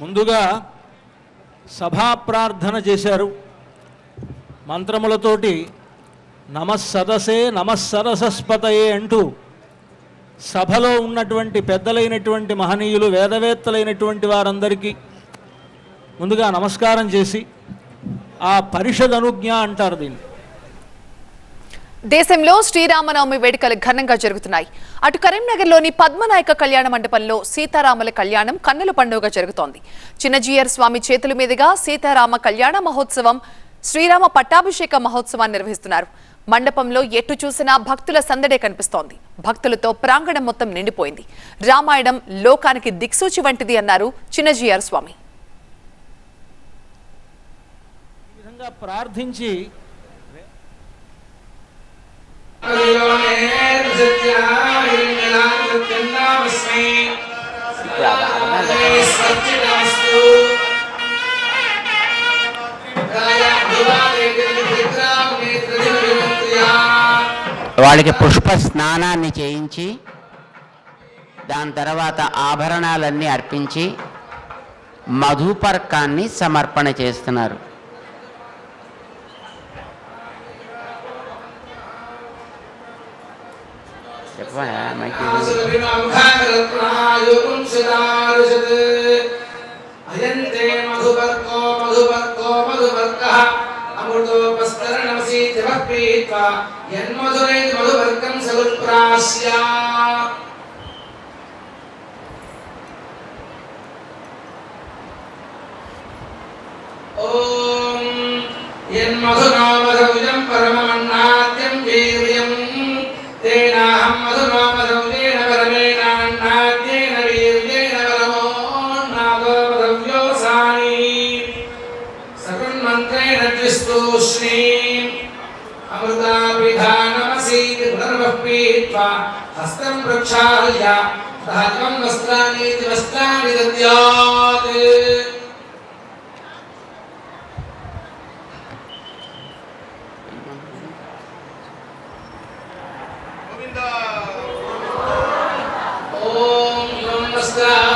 ముందుగా సభా ప్రార్థన చేశారు. మంత్రములతోటి నమస్సదసే నమస్సరసస్పతయే అంటూ సభలో ఉన్నటువంటి పెద్దలైనటువంటి మహనీయులు వేదవేత్తలైనటువంటి వారందరికీ ముందుగా నమస్కారం చేసి ఆ పరిషద్ అనుజ్ఞ అంటారు దీన్ని. దేశంలో శ్రీరామనవమి వేడుకలు ఘనంగా జరుగుతున్నాయి. అటు కరీంనగర్లోని పద్మనాయక కళ్యాణ మండపంలో సీతారాముల కళ్యాణం కన్నుల పండుగ జరుగుతోంది. చిన్నజీయర్ స్వామి చేతుల మీదుగా సీతారామ కళ్యాణ మహోత్సవం శ్రీరామ పట్టాభిషేక మహోత్సవాన్ని నిర్వహిస్తున్నారు. మండపంలో ఎటు చూసినా భక్తుల సందడే కనిపిస్తోంది. భక్తులతో ప్రాంగణం మొత్తం నిండిపోయింది. రామాయణం లోకానికి దిక్సూచి వంటిది అన్నారు చిన్నజీఆర్ స్వామి. ప్రార్థించి వాళ్ళకి పుష్ప స్నానాన్ని చేయించి దాని తర్వాత ఆభరణాలన్నీ అర్పించి మధుపర్కాన్ని సమర్పణ చేస్తున్నారు. చెప్పవా మైక్ ఇది? అయంతే మధుపర్కో మధుపర్కో మధుపర్కః అమృతోపస్తరణమసి పీత్వా యన్మధురై మధుపర్కం సగుత్ప్రాస్యా ఓం యన్మధునా स्तोष्णीम् अमृताभिधानमसीत् पुनर्वपीत्वा हस्तं प्रक्षाल्य धात्वं वस्त्राणि वस्त्राणि दद्यात्। गोविन्द। ॐ वस्त्राणि